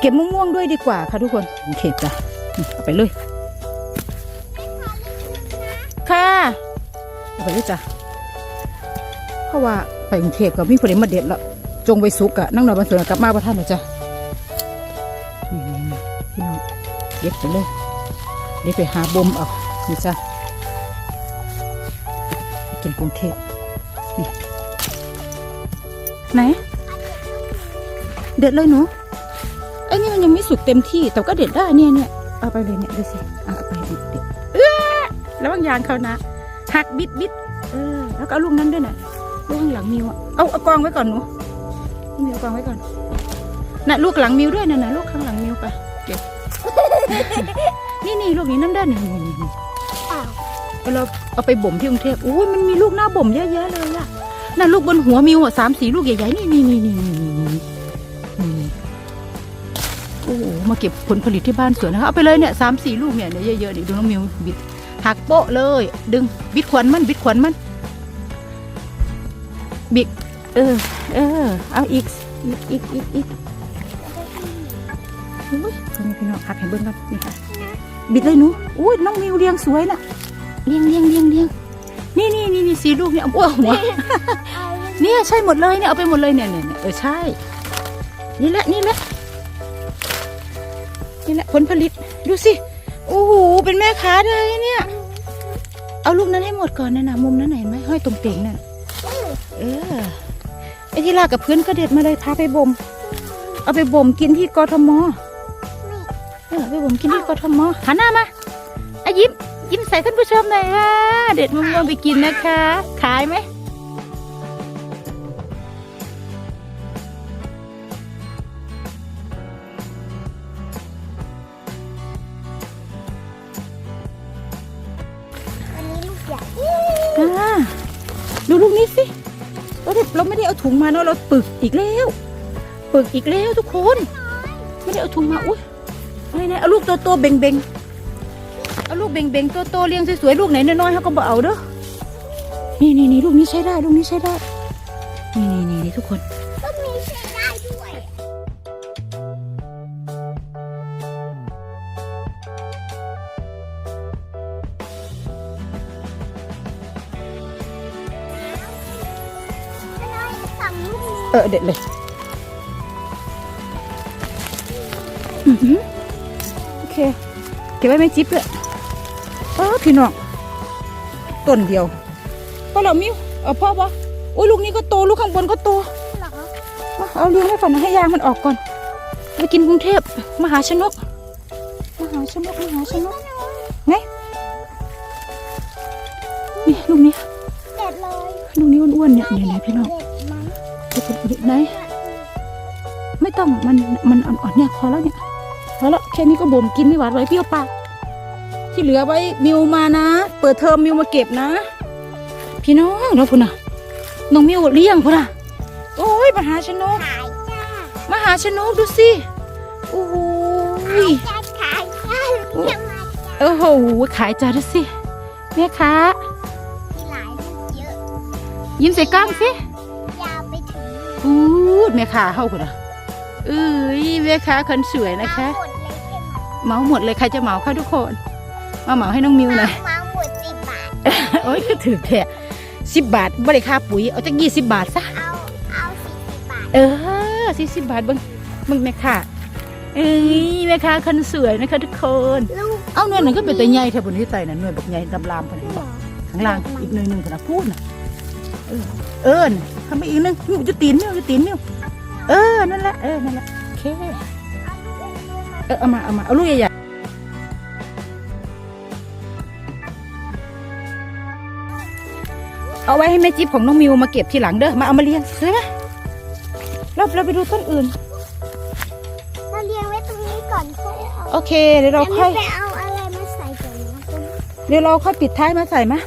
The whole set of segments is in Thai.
เก็บมะม่วงด้วยดีกว่าค่ะทุกคนโอเคจ้ะเอาไปเลยค่ะเอาไปเลยจ้ะเพราะว่าไปกรุงเทพก็มีคนมาเด็ดแล้วจงไปสุกอะนั่งนอนบนสวนกลับมาประท่านนะจ้ะนี่พี่น้องเด็ดไปเลยเด็ดไปหาบ่มเอานี่จ้ะไปกินกรุงเทพนี่ไหนเด็ดเลยหนู ไอ้นี่มันยังไม่สุกเต็มที่ แต่ก็เด็ดได้เนี่ยเนี่ยเอาไปเลยเนี่ยดูสิเอาไปเด็ดเด็ดเออแล้วบางยางเขานะหักบิดบิดเออแล้วก็ลูกนั้นด้วยนะลูกข้างหลังมิวอะเอาเอากองไว้ก่อนหนูมิวกองไว้ก่อนน่ะลูกหลังมิวด้วยนะนะลูกข้างหลังมิวไปเก็บนี่นี่ลูกนี้น้ำด้านนี่นี่นี่เราเอาไปบ่มที่กรุงเทพโอ้ยมันมีลูกหน้าบ่มเยอะแยะเลยอะน่ะลูกบนหัวมิวอะสามสี่ลูกใหญ่ๆนี่นี่นี่นี่ มาเก็บผลผลิตที่บ้านสวนนะคะเอาไปเลยเนี่ยสามสี่ลูกเนี่ยเนี่ยเยอะๆนี่ดูน้องมิวบิดหักโป๊ะเลย ดึงบิดขวัญมันบิดขวัญมันบิดเออเออเอาอีกอีกอีกอีกอีกอุ้ยตัวนี้พี่น้องหักให้เบิ้งกันนี่ค่ะบิดเลยหนูอุ้ยน้องมิวเลี้ยงสวยน่ะเลี้ยงเลี้ยงเลี้ยงเลี้ยงนี่นี่นี่นี่สีลูกเนี่ยเอาอ้วหัวเอาเลยเนี่ยใช่หมดเลยเนี่ยเอาไปหมดเลยเนี่ยเนี่ยเนี่ยเออใช่นี่แหละนี่แหละ นี่แหละผลผลิตดูสิโอ้โหเป็นแม่ค้าเลยเนี่ย เอาลูกนั้นให้หมดก่อนนะนะมุมนั้นไหนเห็นไหมห้อยตรงเต่งนั่นเออไอ้ที่ลากกับพื้นก็เด็ดมาเลยพาไปบ่มเอาไปบ่มกินที่กทมเออไปบ่มกินที่กทมหันหน้ามาอะยิ้มยิ้มใส่ท่านผู้ชมหน่อยค่ะเด็ดมะม่วงไปกินนะคะ ขายไหม นี้สิเราได้เราไม่ได้เอาถุงมาเนาะเราปึกอีกแล้ว ปึกอีกแล้วทุกคน ไม่ได้เอาถุงมาอุ้ยนี่นี่เอาลูกโตๆเบ่งเบ่งเอาลูกเบ่งเบ่งๆโตๆเลี้ยงสวยๆลูกไหนน้อยๆเขาก็บอกเอาเด้อนี่นี่นี่ลูกนี้ใช้ได้ลูกนี้ใช้ได้ นี่นี่นี่ทุกคน เออเด็ดเลยอือหือโอเค เก็บไว้ไม่จิ๊บเลยเออพี่น้องต้นเดียวพอเรามิวเอาพ่อปะอุ้ยลูกนี้ก็โตลูกข้างบนก็โตเหรอมาเอาเลี้ยงไว้ก่อนนะให้ยางมันออกก่อนไปกินกรุงเทพมหาชนกมหาชนกมหาชนกไงนี่ลูกนี้เด็ดเลยลูกนี้อ้วนๆเนี่ยเนี่ยเนี่ยพี่น้องเด็ดมันเด็ดเด็ดไหนไม่ต้องมันมันอ่อนๆเนี่ยพอแล้วเนี่ยพอแล้วแค่นี้ก็บ่มกินไม่หวานไว้เปรี้ยวปากที่เหลือไว้มิวมานะ เปิดเทอมมิวมาเก็บนะ พี่น้องแล้วพุ่นน่ะน้องมิวเลี้ยงพุ่นน่ะโอ้ยมหาชนกขายจ้ามหาชนกดูสิโอ้โหยจ้าขายจ้าเรียกมาจ้าโอ้โหขายจ้าดูสิแม่ค้ามีหลายลูกเยอะยิ้มใส่กล้องสิยาวไป ถึงอู้แม่ค้าเฮาคนอะเอ้ยแม่ค้าคนสวยนะคะมาหมดเลยใช่ไหมเหมาหมดเลยใครจะเหมาคะทุกคน มาเหมาให้น้องมิวหน่อย มาหมดสิบบาท โอ้ยก็ถือแค่สิบบาทบริค่าปุ๋ยเอาจากยี่สิบบาทซะ เอา เอาสี่สิบบาท เออสี่สิบบาทเบิ้งเบิ้งแม่ค้าเอ้ยแม่ค้าคนสวยนะคะทุกคน ลูกเอาหน่วยหนึ่งก็เป็นตัวใหญ่แถวบนที่ไตน่ะหน่วยแบบใหญ่ลำลามพอดีบอกข้างล่างอีกหน่อยหนึ่งขนาดพูดน่ะเออเออน่ะ ทำไปอีกหนึงมิวจะตีนมิวจะตีนมิวเออ นั่นแหละ เออ นั่นแหละโอเค เออ เอามา เอามา เอาลูกใหญ่ๆเอาไว้ให้แม่จิ๊บของน้องมิวมาเก็บทีหลังเด้อ มาเอามาเลี้ยงซื้อไหมเราเราไปดูต้นอื่น เราเรียงไว้ตรงนี้ก่อนค่อยเอาโอเค เดี๋ยวเราแล้วค่อยไปเอาอะไรมาใส่ก่อนนะคุณเดี๋ยวเราค่อยปิดท้ายมาใส่มะ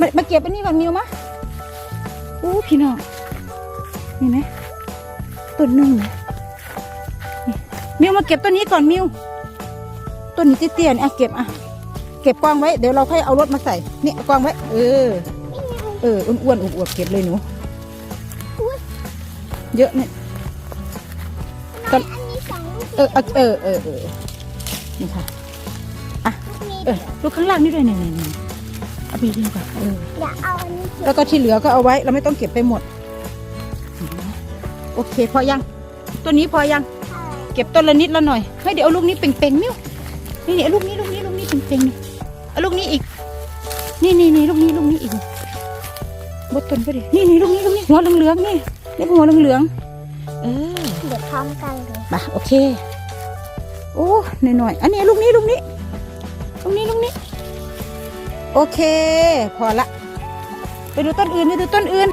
มามาเก็บอันนี้ก่อนมิวมะ อู้พี่น้องนี่ไหมต้นหนึ่งนะมิวมาเก็บต้นนี้ก่อนมิวต้นนี้เตี้ยๆนี่อะเก็บอะ เก็บกองไว้เดี๋ยวเราค่อยเอารถมาใส่นี่เอางไว้ เออ เอออ้วนๆอวบๆเก็บเลยหนูเยอะเนี่ยทำไมอันนี้สองลูกเออเออเออเออเออนี่ค่ะนี้เออลูกข้างล่างนี่ด้วยเนี่ยเนี่ย เนี่ยเอาไปเรียงก่อนเอออย่าเอาอันนี้เก็บแล้วก็ที่เหลือก็เอาไว้ เราไม่ต้องเก็บไปหมด โอเค พอยัง ตัวนี้พอยัง เก็บต้นละนิดละหน่อยเฮ้ยเดี๋ยวเอาลูกนี้เป่งๆมิ้วนี่นี่เอาลูกนี้ลูกนี้ลูกนี้เป่งๆนี่เอาลูกนี้อีก นี่นี่นี่ลูกนี้ลูกนี้อีกบดต้นไปดินี่นี่ลูกนี้ลูกนี้หัวเหลืองๆนี่นี่หัวเหลืองๆเออ เดี๋ยวพร้อมกันเลยไปโอเค โอ้หน่อยๆ อันนี้ลูกนี้ลูกนี้ ลูกนี้ลูกนี้ โอเค พอละ ไปดูต้นอื่นไปดูต้นอื่น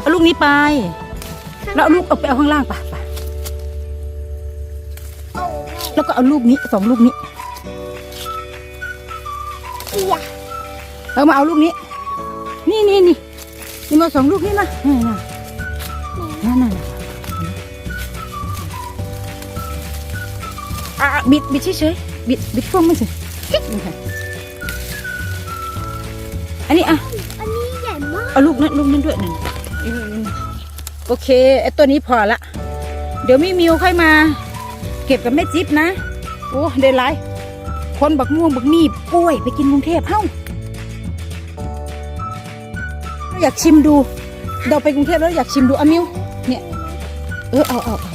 เอาลูกนี้ไป แล้วเอาลูกเอาไปเอาข้างล่างไปไปโอ้แล้วก็เอาลูกนี้สองลูกนี้เสียเอามาเอาลูกนี้ นี่นี่นี่นี่มาสองลูกนี่มานี่นะนั่นน่ะ อะบิดบิดเฉยๆบิดบิดพวงมันสิกิ๊กนี่ค่ะอันนี้อะอันนี้ใหญ่มากเอาลูกนั้นลูกนั้นด้วยนั่นเออโอเคไอ้ตัวนี้พอละ เดี๋ยวมีมิวค่อยมา เก็บกับแม่จิ๊บนะโอ้ได้ไรคนบักม่วงบักมีบกล้วยไปกินกรุงเทพเฮ้าอยากชิมดูเราไปกรุงเทพแล้วอยากชิมดูอะมิวเนี่ยเออเอาเอาเอา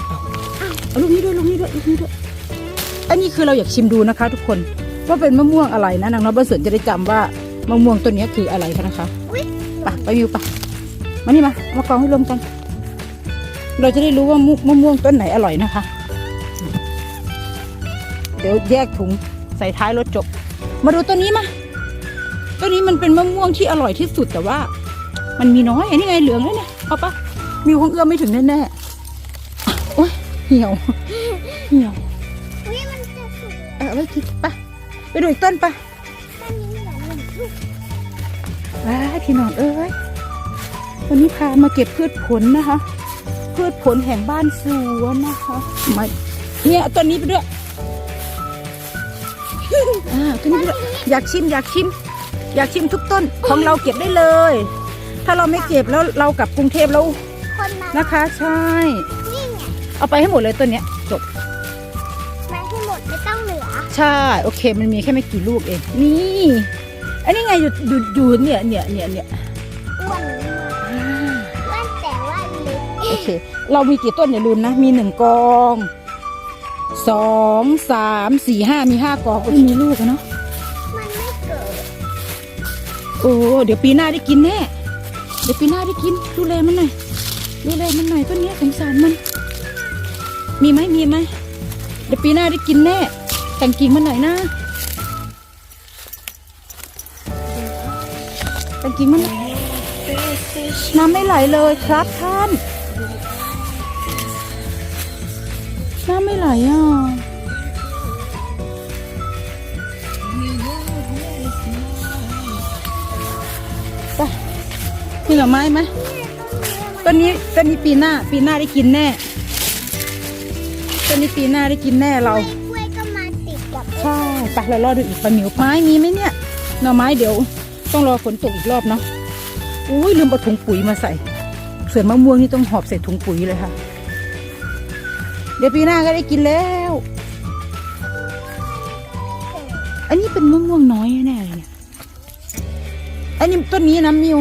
เอาเอาลูกนี้ด้วยลูกนี้ด้วยลูกนี้ด้วย อันนี้คือเราอยากชิมดูนะคะ ทุกคนว่าเป็นมะม่วงอะไรนะนางน้อยบ้านสวนจะได้จำว่ามะม่วงต้นนี้คืออะไรคะนะคะอุ๊ยไปมิวไปมานี่มามากองให้รวมกัน เราจะได้รู้ว่ามะมะม่วงต้นไหนอร่อยนะคะ เดี๋ยวแยกถุงใส่ท้ายรถจบ มาดูตัวนี้มาตัวนี้มันเป็นมะม่วงที่อร่อยที่สุดแต่ว่า มันมีน้อยอันนี้ไงเหลืองเลยเนี่ยเอาปะมิวคงเอื้อมไม่ถึงแน่ๆโอ้ยเหี่ยวเหี่ยว สุกเออเอาไว้กินไปไปดูอีกต้นไปอันนี้เหลือหนึ่งลูกว้ายพี่น้องเอ้ยวันนี้พามาเก็บพืชผลนะคะ พืชผลแห่งบ้านสวนนะคะมาเนี่ยเอาต้นนี้ไปด้วยอ่าต้นนี้ไปด้วยอยากชิมอยากชิม อยากชิมทุกต้นของเราเก็บได้เลย ถ้าเราไม่เก็บแล้วเรากลับกรุงเทพแล้วคนมานะคะ ใช่นี่ไงเอาไปให้หมดเลยต้นเนี้ยจบ ใช่ โอเค มันมีแค่ไม่กี่ลูกเอง นี่อันนี้ไงอยู่อยู่อยู่เนี่ยเนี่ยเนี่ยเนี่ยอ้วนมากอ้วนแต่ว่าเล็กโอเค เรามีกี่ต้นอย่าลืมนะ มีหนึ่งกองสองสามสี่ห้ามีห้ากองโอ้ยมีลูกอะเนาะมันไม่เกิดโอ้เดี๋ยวปีหน้าได้กินแน่เดี๋ยวปีหน้าได้กินดูแลมันหน่อยดูแลมันหน่อยต้นเนี้ยสงสารมัน มีไหมมีไหมเดี๋ยวปีหน้าได้กินแน่ แต่งกิ่งมันหน่อยนะแต่งกิ่งมันหน่อยน้ำไม่ไหลเลยครับท่าน น้ำไม่ไหลอะไปมีหน่อไม้ไหมต้นนี้ต้นนี้ปีหน้า ปีหน้าได้กินแน่ต้นนี้ปีหน้าได้กินแน่เรา ไปเรารอดูอีกปลาหมิวไม้มีไหมเนี่ยหน่อไม้เดี๋ยว ต้องรอฝนตกอีกรอบเนาะอุ้ยลืมเอาถุงปุ๋ยมาใส่ส่วนมะม่วงนี่ต้องหอบใส่ถุงปุ๋ยเลยค่ะ เดี๋ยวปีหน้าก็ได้กินแล้ว อันนี้เป็นมะม่วงน้อยแน่เลยเนี่ยอันนี้ต้นนี้นะมิว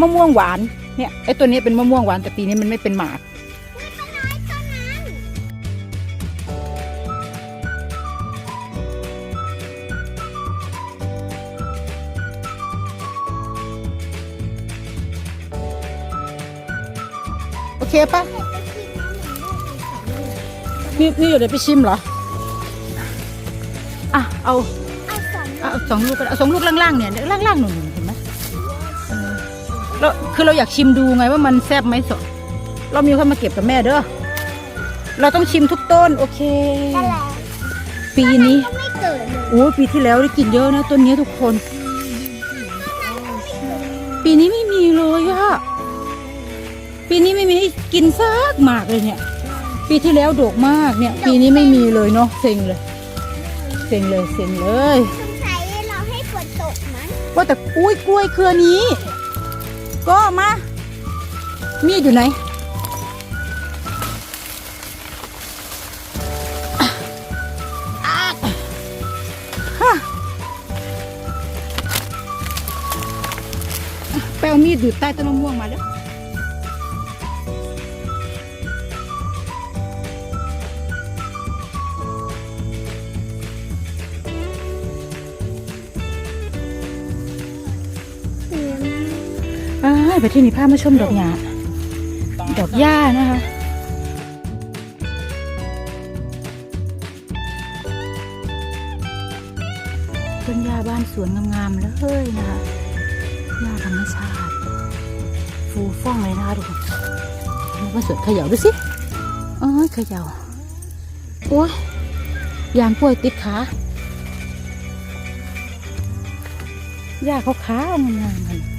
มะม่วงหวานเนี่ยไอ้ตัวนี้เป็นมะม่วงหวานแต่ปีนี้มันไม่เป็นหมาก เคปะนี่นี่เดี๋ยวไปชิมเหรอ อะ เอาเอาสองเอาสองลูกก็ได้เอาสองลูกล่างๆเนี่ยล่างๆหนุนเห็นไหมเออแล้วคือเราอยากชิมดูไงว่ามันแซ่บไหมสดเรามีค่อยมาเก็บกับแม่เด้อ เราต้องชิมทุกต้น โอเค นั่นแหละปีนี้ ก็ไม่เกิดเลยโอ้ยปีที่แล้วได้กินเยอะนะต้นนี้ทุกคน ปีนี้ไม่มีเลยอะ ปีนี้ไม่มีให้กินซากหมากเลยเนี่ย ปีที่แล้วโดกมากเนี่ย ปีนี้ไม่มีเลยเนาะเซ็งเลยเซ็งเลยเซ็งเลยสงสัยเราให้ฝนตกมั้งว่าแต่อุ้ยกล้วยเครือนี้ ก็มา มีดอยู่ไหนอะฮะแปลมีดอยู่ใต้ต้นมะม่วงมาแล้ว อ่าไปที่นี่พามาชมดอกหญ้าดอกหญ้านะคะต้นหญ้าบ้านสวนงามๆเลยนะคะหญ้าธรรมชาติ ฟูฟ่องเลยนะคะทุกคนมันก็สวนเขย่าดูสิเอ้ยเขย่าโอ้ยยางกล้วยติดขาหญ้าขาวๆงามๆกัน